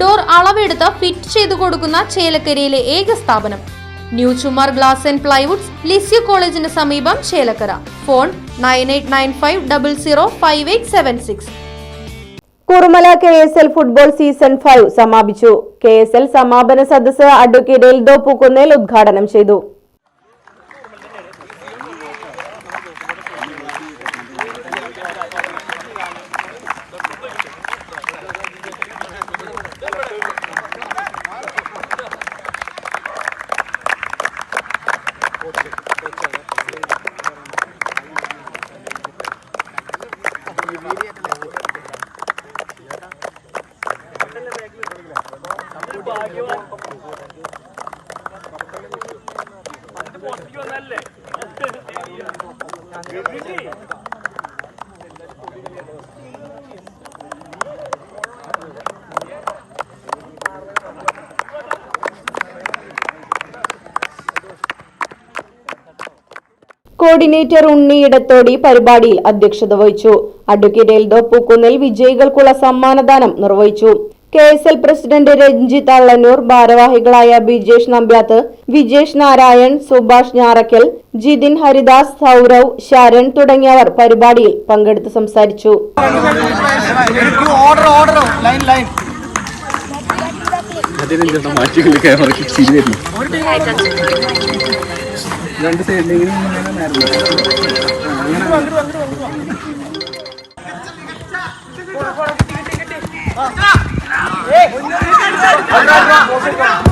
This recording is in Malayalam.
ഡോർ അളവെടുത്ത് ഫിറ്റ് ചെയ്തു കൊടുക്കുന്ന ചേലക്കരയിലെ ഏക സ്ഥാപനം. New Chumar glass and plywoods Lisieux കോളേജിന് സമീപം Chelakkara. Phone nine eight nine five double zero five eight seven six. Kurumala K S L football season five സമാപിച്ചു. കെ എസ് എൽ സമാപന സദസ്സ് അഡ്വക്കേറ്റ് എൽദോ പൂക്കുന്നേൽ ഉദ്ഘാടനം ചെയ്തു. ഭാഗ്യവാൻ വന്നല്ലേ കോർഡിനേറ്റർ ഉണ്ണി ഇടത്തോടി പരിപാടിയിൽ അധ്യക്ഷത വഹിച്ചു. അഡ്വക്കേറ്റ് എൽദോ പൂക്കുന്നിൽ വിജയികൾക്കുള്ള സമ്മാനദാനം നിർവഹിച്ചു. K S L president Ranjith Allannur ഭാരവാഹികളായ ബിജേഷ് നമ്പ്യാത്ത് വിജേഷ് നാരായൺ സുഭാഷ് ഞാറക്കൽ ജിതിൻ ഹരിദാസ് സൗരവ് ശരൺ തുടങ്ങിയവർ പരിപാടിയിൽ പങ്കെടുത്ത് സംസാരിച്ചു. Order സൈഡിലെങ്കിലും line